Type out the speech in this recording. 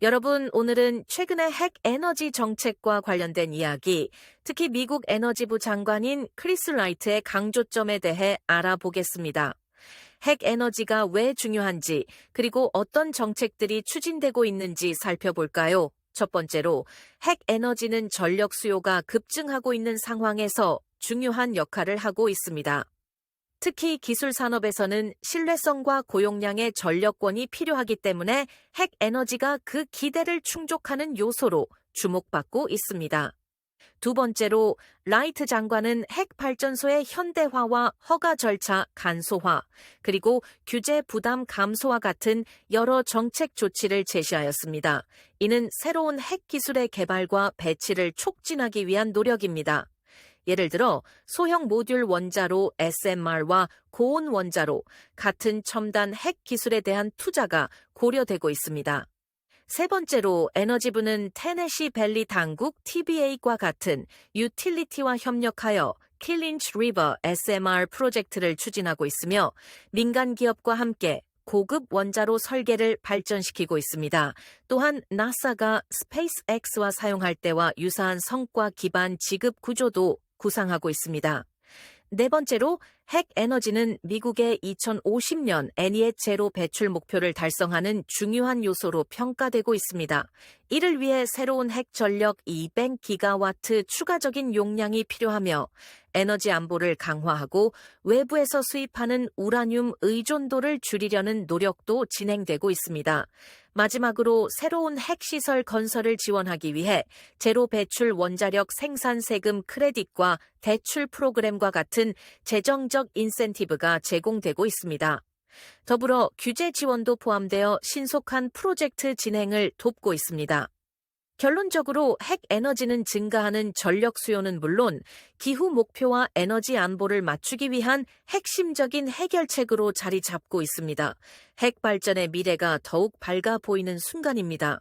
여러분, 오늘은 최근의 핵 에너지 정책과 관련된 이야기, 특히 미국 에너지부 장관인 크리스 라이트의 강조점에 대해 알아보겠습니다. 핵 에너지가 왜 중요한지, 그리고 어떤 정책들이 추진되고 있는지 살펴볼까요? 첫 번째로, 핵 에너지는 전력 수요가 급증하고 있는 상황에서 중요한 역할을 하고 있습니다. 특히 기술 산업에서는 신뢰성과 고용량의 전력권이 필요하기 때문에 핵 에너지가 그 기대를 충족하는 요소로 주목받고 있습니다. 두 번째로 라이트 장관은 핵 발전소의 현대화와 허가 절차 간소화, 그리고 규제 부담 감소와 같은 여러 정책 조치를 제시하였습니다. 이는 새로운 핵 기술의 개발과 배치를 촉진하기 위한 노력입니다. 예를 들어 소형 모듈 원자로 SMR과 고온 원자로 같은 첨단 핵 기술에 대한 투자가 고려되고 있습니다. 세 번째로 에너지부는 테네시 밸리 당국 TBA과 같은 유틸리티와 협력하여 킬린치 리버 SMR 프로젝트를 추진하고 있으며 민간 기업과 함께 고급 원자로 설계를 발전시키고 있습니다. 또한 나사가 스페이스X와 사용할 때와 유사한 성과 기반 지급 구조도 구상하고 있습니다. 네 번째로 핵 에너지는 미국의 2050년 애니의 제로 배출 목표를 달성하는 중요한 요소로 평가되고 있습니다. 이를 위해 새로운 핵 전력 200기가와트 추가적인 용량이 필요하며 에너지 안보를 강화하고 외부에서 수입하는 우라늄 의존도를 줄이려는 노력도 진행되고 있습니다. 마지막으로 새로운 핵시설 건설을 지원하기 위해 제로 배출 원자력 생산 세금 크레딧과 대출 프로그램과 같은 재정적 인센티브가 제공되고 있습니다. 더불어 규제 지원도 포함되어 신속한 프로젝트 진행을 돕고 있습니다. 결론적으로 핵 에너지는 증가하는 전력 수요는 물론 기후 목표와 에너지 안보를 맞추기 위한 핵심적인 해결책으로 자리 잡고 있습니다. 핵 발전의 미래가 더욱 밝아 보이는 순간입니다.